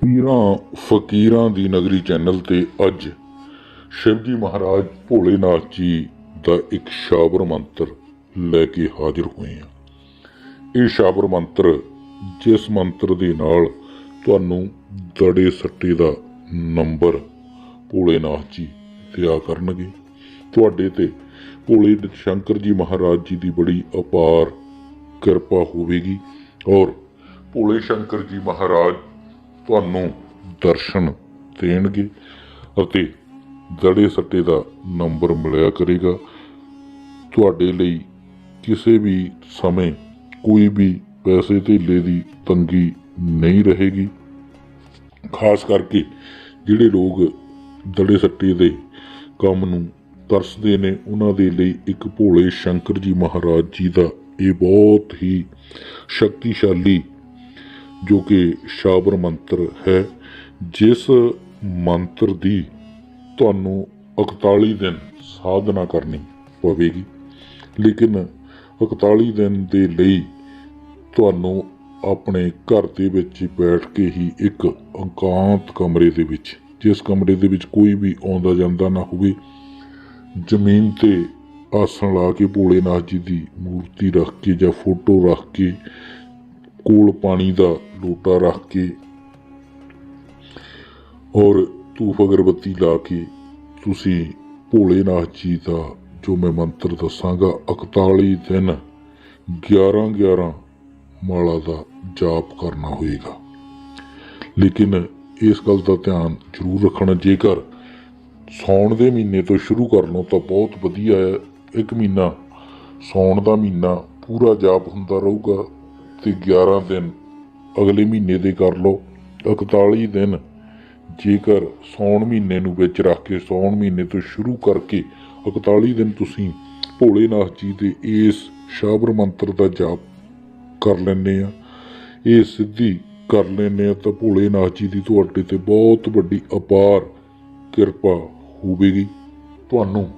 ਪੀਰਾਂ ਫਕੀਰਾਂ ਦੀ ਨਗਰੀ ਚੈਨਲ ਤੇ ਅੱਜ ਸ਼ਿਵਜੀ ਮਹਾਰਾਜ ਭੋਲੇਨਾਥ ਜੀ ਦਾ ਇੱਕ ਸ਼ਾਬਰ ਮੰਤਰ ਲੈ ਕੇ ਹਾਜ਼ਰ ਹੋਏ ਹਾਂ। ਇਹ ਸ਼ਾਬਰ ਮੰਤਰ ਜਿਸ ਮੰਤਰ ਦੇ ਨਾਲ ਤੁਹਾਨੂੰ ਦੜੇ ਸੱਟੇ ਦਾ ਨੰਬਰ ਭੋਲੇਨਾਥ ਜੀ ਦਿਆ ਕਰਨਗੇ। ਤੁਹਾਡੇ ਤੇ ਭੋਲੇ ਸ਼ੰਕਰ ਜੀ ਮਹਾਰਾਜ ਜੀ ਦੀ ਬੜੀ ਅਪਾਰ ਕਿਰਪਾ ਹੋਵੇਗੀ ਔਰ ਭੋਲੇ ਸ਼ੰਕਰ ਜੀ ਮਹਾਰਾਜ ਤੁਹਾਨੂੰ ਦਰਸ਼ਨ ਦੇਣਗੇ ਅਤੇ ਦੜੇ ਸੱਟੇ ਦਾ ਨੰਬਰ ਮਿਲਿਆ ਕਰੇਗਾ। ਤੁਹਾਡੇ ਲਈ ਕਿਸੇ ਵੀ ਸਮੇਂ ਕੋਈ ਵੀ ਪੈਸੇ ਧੇਲੇ ਦੀ ਤੰਗੀ ਨਹੀਂ ਰਹੇਗੀ। ਖਾਸ ਕਰਕੇ ਜਿਹੜੇ ਲੋਕ ਦੜੇ ਸੱਟੇ ਦੇ ਕੰਮ ਨੂੰ ਤਰਸਦੇ ਨੇ, ਉਹਨਾਂ ਦੇ ਲਈ ਇੱਕ ਭੋਲੇ ਸ਼ੰਕਰ ਜੀ ਮਹਾਰਾਜ ਜੀ ਦਾ ਇਹ ਬਹੁਤ ਹੀ ਸ਼ਕਤੀਸ਼ਾਲੀ ਜੋ ਕਿ ਸ਼ਾਬਰ ਮੰਤਰ ਹੈ, ਜਿਸ ਮੰਤਰ ਦੀ ਤੁਹਾਨੂੰ 41 ਦਿਨ ਸਾਧਨਾ ਕਰਨੀ ਪਵੇਗੀ। ਲੇਕਿਨ 41 ਦਿਨ ਦੇ ਲਈ ਤੁਹਾਨੂੰ ਆਪਣੇ ਘਰ ਦੇ ਵਿੱਚ ਬੈਠ ਕੇ ਹੀ ਇੱਕ ਇਕਾਂਤ ਕਮਰੇ ਦੇ ਵਿੱਚ, ਜਿਸ ਕਮਰੇ ਦੇ ਵਿੱਚ ਕੋਈ ਵੀ ਆਉਂਦਾ ਜਾਂਦਾ ਨਾ ਹੋਵੇ, ਜ਼ਮੀਨ ਤੇ ਆਸਣ ਲਾ ਕੇ ਭੋਲੇਨਾਥ ਜੀ ਦੀ ਮੂਰਤੀ ਰੱਖ ਕੇ ਜਾਂ ਫੋਟੋ ਰੱਖ ਕੇ ਕੋਲ ਪਾਣੀ ਦਾ ਲੋਟਾ ਰੱਖ ਕੇ ਔਰ ਧੂਫ ਅਗਰਬੱਤੀ ਲਾ ਕੇ ਤੁਸੀਂ ਭੋਲੇਨਾਥ ਜੀ ਦਾ, ਜੋ ਮੈਂ ਮੰਤਰ ਦੱਸਾਂਗਾ 41 ਦਿਨ 11 11 ਮਾਲਾ ਦਾ ਜਾਪ ਕਰਨਾ ਹੋਏਗਾ। ਲੇਕਿਨ ਇਸ ਗੱਲ ਦਾ ਧਿਆਨ ਜ਼ਰੂਰ ਰੱਖਣਾ, ਜੇਕਰ ਸੌਣ ਦੇ ਮਹੀਨੇ ਤੋਂ ਸ਼ੁਰੂ ਕਰ ਲਓ ਤਾਂ ਬਹੁਤ ਵਧੀਆ ਹੈ। ਇੱਕ ਮਹੀਨਾ ਸੌਣ ਦਾ ਮਹੀਨਾ ਪੂਰਾ ਜਾਪ ਹੁੰਦਾ ਰਹੂਗਾ। ਤੇ 11 ਦਿਨ ਅਗਲੇ ਮਹੀਨੇ ਦੇ ਕਰ ਲਓ 41 ਦਿਨ ਜੇਕਰ ਸੌਣ ਮਹੀਨੇ ਨੂੰ ਵਿੱਚ ਰੱਖ ਕੇ ਸੌਣ ਮਹੀਨੇ ਤੋਂ ਸ਼ੁਰੂ ਕਰਕੇ 41 ਦਿਨ ਤੁਸੀਂ ਭੋਲੇਨਾਥ ਜੀ ਦੇ ਇਸ ਸ਼ਾਬਰ ਮੰਤਰ ਦਾ ਜਾਪ ਕਰ ਲੈਂਦੇ ਆ, ਇਹ ਸਿੱਧੀ ਕਰ ਲੈਂਦੇ ਆ ਤਾਂ ਭੋਲੇਨਾਥ ਜੀ ਦੀ ਤੁਹਾਡੇ ਤੇ ਬਹੁਤ ਵੱਡੀ ਅਪਾਰ ਕਿਰਪਾ ਹੋਵੇਗੀ। ਤੁਹਾਨੂੰ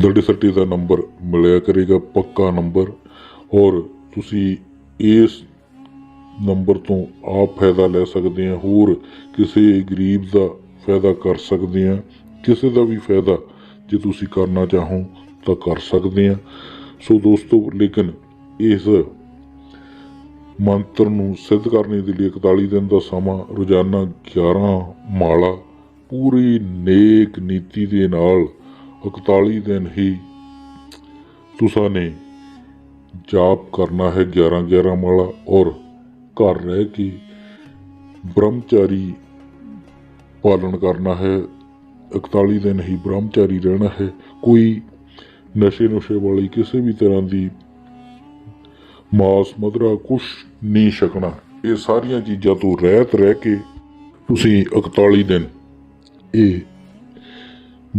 ਦਰੜੇ ਸੱਟੇ ਦਾ ਨੰਬਰ ਮਿਲਿਆ ਕਰੇਗਾ, ਪੱਕਾ ਨੰਬਰ। ਔਰ ਤੁਸੀਂ ਇਸ ਨੰਬਰ ਤੋਂ ਆਪ ਫਾਇਦਾ ਲੈ ਸਕਦੇ ਆ, ਹੋਰ ਕਿਸੇ ਗਰੀਬ ਦਾ ਫਾਇਦਾ ਕਰ ਸਕਦੇ ਆ, ਕਿਸੇ ਦਾ ਵੀ ਫਾਇਦਾ ਜੇ ਤੁਸੀਂ ਕਰਨਾ ਚਾਹੋ ਤਾਂ ਕਰ ਸਕਦੇ ਆ। ਸੋ ਦੋਸਤੋ, ਲੇਕਿਨ ਇਸ ਮੰਤਰ ਨੂੰ ਸਿੱਧ ਕਰਨ ਦੇ ਲਈ 41 ਦਿਨ ਦਾ ਸਮਾਂ, ਰੋਜ਼ਾਨਾ 11 ਮਾਲਾ, ਪੂਰੀ ਨੇਕ ਨੀਤੀ ਦੇ ਨਾਲ 41 ਦਿਨ ਹੀ ਤੁਸਾਂ ਨੇ ਜਾਪ ਕਰਨਾ ਹੈ 11 11 ਮਾਲਾ, ਔਰ ਘਰ ਰਹਿ ਕੇ ਬ੍ਰਹਮਚਾਰੀ ਪਾਲਣ ਕਰਨਾ ਹੈ 41 ਦਿਨ ਹੀ ਬ੍ਰਹਮਚਾਰੀ ਰਹਿਣਾ ਹੈ। ਕੋਈ ਨਸ਼ੇ ਨੁਸ਼ੇ ਵਾਲੀ ਕਿਸੇ ਵੀ ਤਰ੍ਹਾਂ ਦੀ ਮਾਸ ਮਦਰਾ ਕੁਛ ਨਹੀਂ ਛਕਣਾ। ਇਹ ਸਾਰੀਆਂ ਚੀਜ਼ਾਂ ਤੋਂ ਰਹਿਤ ਰਹਿ ਕੇ ਤੁਸੀਂ 41 ਦਿਨ ਇਹ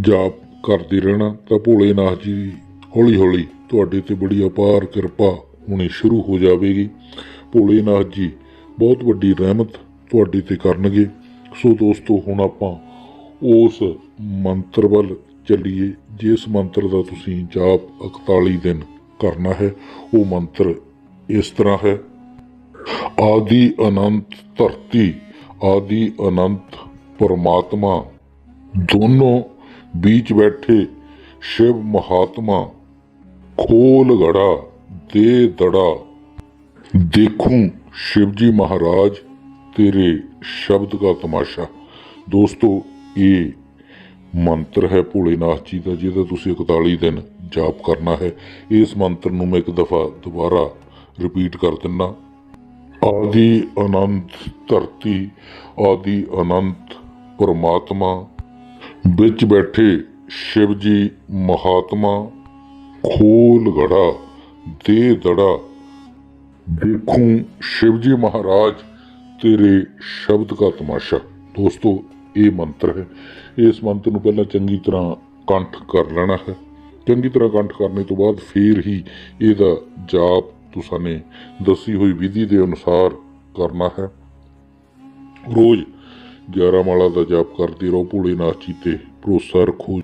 ਜਾਪ ਕਰਦੇ ਰਹਿਣਾ, ਤਾਂ ਭੋਲੇਨਾਥ ਜੀ ਹੌਲੀ ਹੌਲੀ ਤੁਹਾਡੇ ਤੇ ਬੜੀ ਅਪਾਰ ਕਿਰਪਾ ਹੋਣੀ ਸ਼ੁਰੂ ਹੋ ਜਾਵੇਗੀ। ਭੋਲੇਨਾਥ ਜੀ, ਬਹੁਤ ਵੱਡੀ ਰਹਿਮਤ ਤੁਹਾਡੇ ਤੇ ਕਰਨਗੇ। ਸੋ ਦੋਸਤੋ, ਹੁਣ ਆਪਾਂ ਉਸ ਮੰਤਰ ਵੱਲ ਚੱਲੀਏ, ਜਿਸ ਮੰਤਰ ਦਾ ਤੁਸੀਂ ਜਾਪ 41 ਦਿਨ ਕਰਨਾ ਹੈ, ਉਹ ਮੰਤਰ ਇਸ ਤਰ੍ਹਾਂ ਹੈ। ਆਦੀ ਅਨੰਤ ਧਰਤੀ, ਆਦੀ ਅਨੰਤ ਪਰਮਾਤਮਾ, ਦੋਨੋਂ ਵਿੱਚ ਬੈਠੇ ਸ਼ਿਵ ਮਹਾਤਮਾ ਖੋਲ ਘੜਾ ਦੇ ਦੜਾ। ਦੇਖੂੰ ਸ਼ਿਵਜੀ ਮਹਾਰਾਜ, ਤੇਰੇ ਸ਼ਬਦ ਦਾ ਤਮਾਸ਼ਾ। ਦੋਸਤੋ, ਇਹ ਮੰਤਰ ਹੈ ਭੋਲੇਨਾਥ ਜੀ ਦਾ, ਜਿਹਦਾ ਤੁਸੀਂ 41 ਦਿਨ ਜਾਪ ਕਰਨਾ ਹੈ। ਇਸ ਮੰਤਰ ਨੂੰ ਮੈਂ ਇੱਕ ਦਫਾ ਦੁਬਾਰਾ ਰਿਪੀਟ ਕਰ ਦਿੰਨਾ। ਆਦੀ ਅਨੰਤ ਧਰਤੀ, ਆਦੀ ਅਨੰਤ ਪਰਮਾਤਮਾ, ਵਿੱਚ ਬੈਠੇ ਸ਼ਿਵ ਜੀ ਮਹਾਤਮਾ ਖੋਲ ਗੜਾ, ਦੇ ਦੜਾ। ਦੇਖੂੰ ਸ਼ਿਵ ਮਹਾਰਾਜ, ਤੇਰੇ ਸ਼ਬਦ ਦਾ ਤਮਾਸ਼ਾ। ਦੋਸਤੋ, ਇਹ ਮੰਤਰ ਹੈ। ਇਸ ਮੰਤਰ ਨੂੰ ਪਹਿਲਾਂ ਚੰਗੀ ਤਰ੍ਹਾਂ ਕੰਠ ਕਰ ਲੈਣਾ ਹੈ। ਚੰਗੀ ਤਰ੍ਹਾਂ ਕੰਠ ਕਰਨ ਤੋਂ ਬਾਅਦ ਫੇਰ ਹੀ ਇਹਦਾ ਜਾਪ ਤੁਸਾਂ ਨੇ ਦੱਸੀ ਹੋਈ ਵਿਧੀ ਦੇ ਅਨੁਸਾਰ ਕਰਨਾ ਹੈ। ਰੋਜ਼ 11 ਮਾਲਾ ਦਾ ਜਾਪ ਕਰਦੇ ਰਹੋ, ਭੋਲੇ ਨਾਥ ਜੀ ਤੇ ਭਰੋਸਾ ਰੱਖੋ।